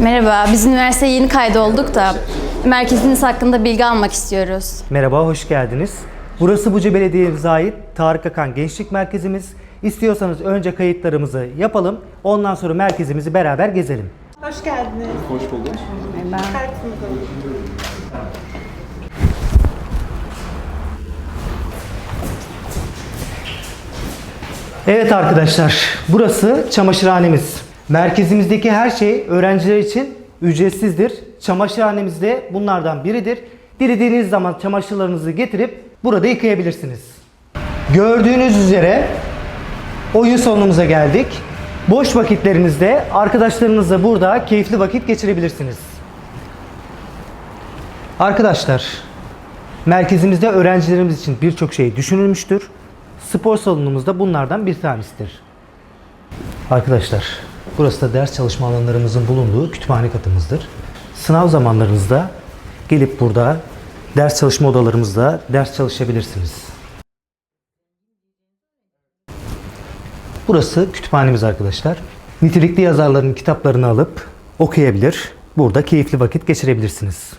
Merhaba, biz üniversiteye yeni kaydolduk da merkeziniz hakkında bilgi almak istiyoruz. Merhaba, hoş geldiniz. Burası Buca Belediye'mize ait Tarık Akan Gençlik Merkezimiz. İstiyorsanız önce kayıtlarımızı yapalım, ondan sonra merkezimizi beraber gezelim. Hoş geldiniz. Hoş bulduk. Alın. Evet arkadaşlar, burası çamaşırhanemiz. Merkezimizdeki her şey öğrenciler için ücretsizdir. Çamaşırhanemiz de bunlardan biridir. Dilediğiniz zaman çamaşırlarınızı getirip burada yıkayabilirsiniz. Gördüğünüz üzere oyun salonumuza geldik. Boş vakitlerinizde arkadaşlarınızla burada keyifli vakit geçirebilirsiniz. Arkadaşlar, merkezimizde öğrencilerimiz için birçok şey düşünülmüştür. Spor salonumuz da bunlardan bir tanesidir. Arkadaşlar, burası da ders çalışma alanlarımızın bulunduğu kütüphane katımızdır. Sınav zamanlarınızda gelip burada ders çalışma odalarımızda ders çalışabilirsiniz. Burası kütüphanemiz arkadaşlar. Nitelikli yazarların kitaplarını alıp okuyabilir, burada keyifli vakit geçirebilirsiniz.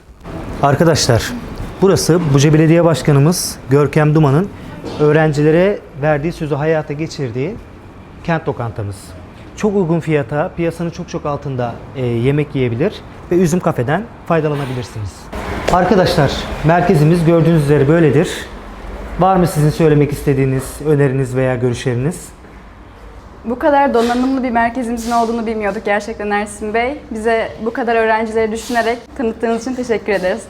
Arkadaşlar, burası Buca Belediye Başkanımız Görkem Duman'ın öğrencilere verdiği sözü hayata geçirdiği kent lokantamız. Çok uygun fiyata, piyasanın çok çok altında e, yemek yiyebilir ve üzüm kafeden faydalanabilirsiniz. Arkadaşlar, merkezimiz gördüğünüz üzere böyledir. Var mı sizin söylemek istediğiniz öneriniz veya görüşleriniz? Bu kadar donanımlı bir merkezimizin olduğunu bilmiyorduk gerçekten Ersin Bey. Bize bu kadar öğrencileri düşünerek tanıttığınız için teşekkür ederiz.